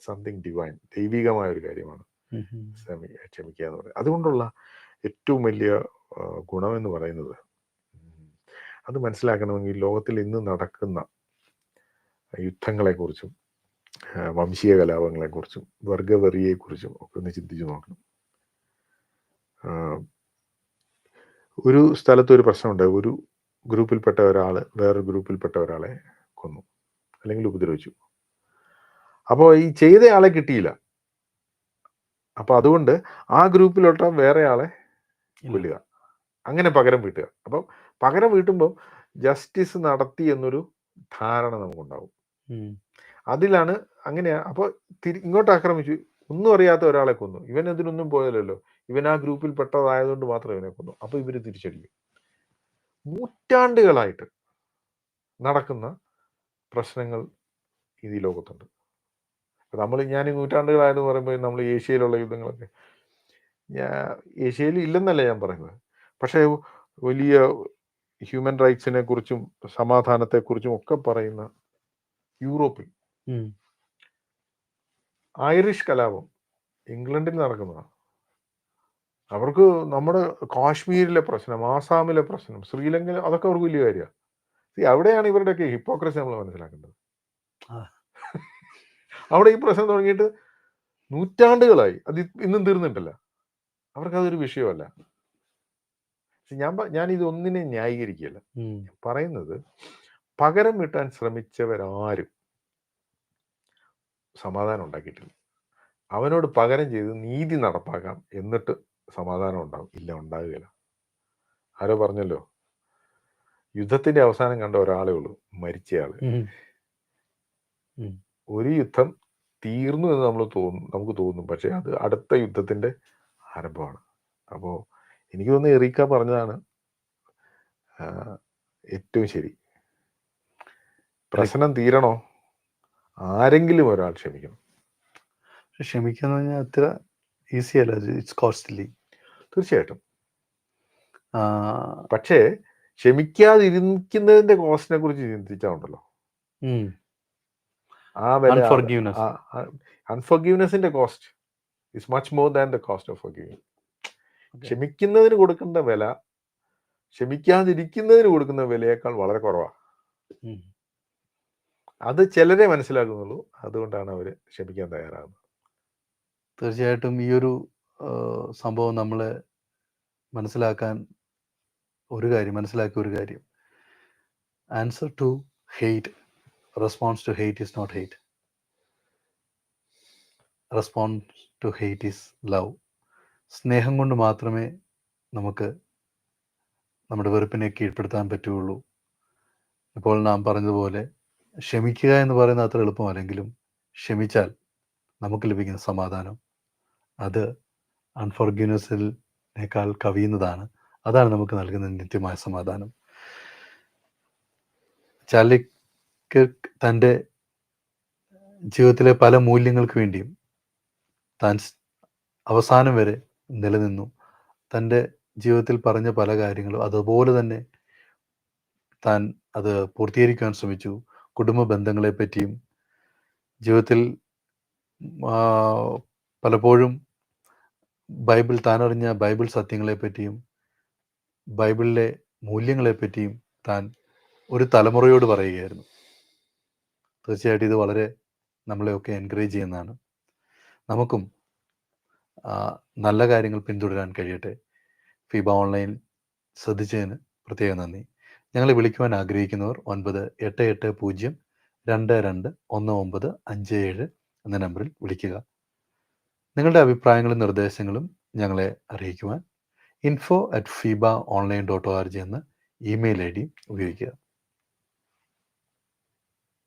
സംതിങ് ഡിവൈൻ ദൈവികമായ ഒരു കാര്യമാണ്. ക്ഷമിക്കുക എന്ന് പറയുന്നത്. അതുകൊണ്ടുള്ള ഏറ്റവും വലിയ ഗുണം ഗുണമെന്ന് പറയുന്നത് അത് മനസ്സിലാക്കണമെങ്കിൽ ലോകത്തിൽ ഇന്ന് നടക്കുന്ന യുദ്ധങ്ങളെക്കുറിച്ചും കുറിച്ചും വംശീയ കലാപങ്ങളെക്കുറിച്ചും വർഗവെറിയെക്കുറിച്ചും ഒക്കെ ഒന്ന് ചിന്തിച്ചു നോക്കണം. ഒരു സ്ഥലത്ത് ഒരു പ്രശ്നമുണ്ട്. ഒരു ഗ്രൂപ്പിൽപ്പെട്ട ഒരാൾ വേറൊരു ഗ്രൂപ്പിൽപ്പെട്ട ഒരാളെ കൊന്നു. അല്ലെങ്കിൽ ഉപദ്രവിച്ചു. അപ്പോൾ ഈ ചെയ്തയാളെ കിട്ടിയില്ല. അപ്പോൾ അതുകൊണ്ട് ആ ഗ്രൂപ്പിലോട്ട വേറെ ആളെ ഇല്ല. കൊല്ലുക. അങ്ങനെ പകരം വീട്ടുക. അപ്പം പകരം വീട്ടുമ്പോൾ ജസ്റ്റിസ് നടത്തി എന്നൊരു ധാരണ നമുക്കുണ്ടാവും. അതിലാണ് അങ്ങനെ അപ്പോൾ തിരി ഇങ്ങോട്ട് ആക്രമിച്ചു. ഒന്നും അറിയാത്ത ഒരാളെ കൊന്നു. ഇവൻ ഇതിനൊന്നും പോയല്ലോ ഇവൻ ആ ഗ്രൂപ്പിൽ പെട്ടതായതുകൊണ്ട് മാത്രം ഇവനെ കൊന്നു. അപ്പോൾ ഇവർ തിരിച്ചടിക്കും. നൂറ്റാണ്ടുകളായിട്ട് നടക്കുന്ന പ്രശ്നങ്ങൾ ഇത് ഈ ലോകത്തുണ്ട്. നമ്മൾ ഞാൻ നൂറ്റാണ്ടുകളായെന്ന് പറയുമ്പോൾ നമ്മൾ ഏഷ്യയിലുള്ള യുദ്ധങ്ങളൊക്കെ. ഞാൻ ഏഷ്യയിൽ ഇല്ലെന്നല്ല ഞാൻ പറയുന്നത്. പക്ഷേ വലിയ ഹ്യൂമൻ റൈറ്റ്സിനെ കുറിച്ചും സമാധാനത്തെക്കുറിച്ചും ഒക്കെ പറയുന്ന യൂറോപ്പിൽ. ഐറിഷ് കലാപം ഇംഗ്ലണ്ടിൽ നടക്കുന്നതാണ് അവർക്ക് നമ്മുടെ കാശ്മീരിലെ പ്രശ്നം ആസാമിലെ പ്രശ്നം ശ്രീലങ്കയിൽ അതൊക്കെ അവർക്ക് വലിയ കാര്യമാണ് അവിടെയാണ് ഇവരുടെയൊക്കെ ഹിപ്പോക്രസി നമ്മൾ മനസ്സിലാക്കേണ്ടത്. അവിടെ ഈ പ്രശ്നം തുടങ്ങിയിട്ട് നൂറ്റാണ്ടുകളായി. അത് ഇന്നും തീർന്നിട്ടില്ല. അവർക്കതൊരു വിഷയമല്ല. ഞാൻ ഞാൻ ഇതൊന്നിനെ ന്യായീകരിക്കുകയല്ല. ഉം. പറയുന്നത് പകരം വീട്ടാൻ ശ്രമിച്ചവരാരും സമാധാനം ഉണ്ടാക്കിയിട്ടില്ല. അവനോട് പകരം ചെയ്ത് നീതി നടപ്പാക്കാം എന്നിട്ട് സമാധാനം ഉണ്ടാകും ഇല്ല ഉണ്ടാകുകയില്ല. ആരോ പറഞ്ഞല്ലോ യുദ്ധത്തിന്റെ അവസാനം കണ്ട ഒരാളേ ഉള്ളൂ മരിച്ചയാൾ. ഒരു യുദ്ധം തീർന്നു എന്ന് നമ്മൾ തോന്നും നമുക്ക് തോന്നും. പക്ഷേ അത് അടുത്ത യുദ്ധത്തിന്റെ ആരംഭമാണ്. അപ്പോൾ എനിക്ക് തോന്നുന്നു എറീക്ക പറഞ്ഞതാണ് ഏറ്റവും ശരി. പ്രശ്നം തീരണോ? ആരെങ്കിലും ഒരാൾ ക്ഷമിക്കണം. ക്ഷമിക്കുക എന്ന് പറഞ്ഞാൽ അത്ര ഈസി അല്ല. ഇറ്റ്സ് കോസ്റ്റ്ലി തീർച്ചയായിട്ടും. പക്ഷേ ക്ഷമിക്കാതിരിക്കുന്നതിന്റെ കോസ്റ്റിനെ കുറിച്ച് ചിന്തിച്ചാ ഉണ്ടല്ലോ. ആ വില unforgiveness അൺഫോർഗീവ്നെസിന്റെ cost is much more than the cost of forgiving ക്ഷമിക്കുന്നതിന് കൊടുക്കേണ്ട വില ക്ഷമിക്കാതിരിക്കുന്നതിന് കൊടുക്കുന്ന വിലയേക്കാൾ വളരെ കുറവാണ് അത് ചിലരെ മനസ്സിലാക്കുന്നുള്ളൂ അതുകൊണ്ടാണ് അവർ ക്ഷമിക്കാൻ തയ്യാറാകുന്നത്. തീർച്ചയായിട്ടും ഈ ഒരു സംഭവം നമ്മളെ മനസ്സിലാക്കാൻ ഒരു കാര്യം മനസ്സിലാക്കിയ ഒരു കാര്യം. Answer to hate response to hate is not hate response to hate is love സ്നേഹം കൊണ്ട് മാത്രമേ നമുക്ക് നമ്മുടെ വെറുപ്പിനെ കീഴ്പ്പെടുത്താൻ പറ്റുകയുള്ളൂ. ഇപ്പോൾ നാം പറഞ്ഞതുപോലെ ക്ഷമിക്കുക എന്ന് പറയുന്നത് അത്ര എളുപ്പമല്ലെങ്കിലും ക്ഷമിച്ചാൽ നമുക്ക് ലഭിക്കുന്ന സമാധാനം. അത് അൺഫോർഗ്യൂനസിനേക്കാൾ കവിയുന്നതാണ്. അതാണ് നമുക്ക് നൽകുന്ന നിത്യമായ സമാധാനം. ചാർലി കിർക്ക് തന്റെ ജീവിതത്തിലെ പല മൂല്യങ്ങൾക്ക് വേണ്ടിയും താൻ അവസാനം വരെ നിലനിന്നു. തന്റെ ജീവിതത്തിൽ പറഞ്ഞ പല കാര്യങ്ങളും അതുപോലെ തന്നെ താൻ അത് പൂർത്തീകരിക്കാൻ ശ്രമിച്ചു. കുടുംബ ബന്ധങ്ങളെ പറ്റിയും ജീവിതത്തിൽ പലപ്പോഴും ബൈബിൾ താൻ അറിഞ്ഞ ബൈബിൾ സത്യങ്ങളെ പറ്റിയും ബൈബിളിലെ മൂല്യങ്ങളെ പറ്റിയും താൻ ഒരു തലമുറയോട് പറയുകയായിരുന്നു. തീർച്ചയായിട്ടും ഇത് വളരെ നമ്മളെയൊക്കെ എൻകറേജ് ചെയ്യുന്നതാണ്. നമുക്കും നല്ല കാര്യങ്ങൾ പിന്തുടരാൻ കഴിയട്ടെ. ഫിബ ഓൺലൈൻ ശ്രദ്ധിച്ചതിന് പ്രത്യേകം നന്ദി. ഞങ്ങളെ വിളിക്കുവാൻ ആഗ്രഹിക്കുന്നവർ ഒൻപത് എട്ട് എട്ട് പൂജ്യം രണ്ട് രണ്ട് ഒന്ന് ഒമ്പത് അഞ്ച് ഏഴ് എന്ന നമ്പറിൽ വിളിക്കുക. നിങ്ങളുടെ അഭിപ്രായങ്ങളും നിർദ്ദേശങ്ങളും ഞങ്ങളെ അറിയിക്കുവാൻ info at feba online dot O R G എന്ന ഇമെയിൽ ഐ ഡി ഉപയോഗിക്കുക.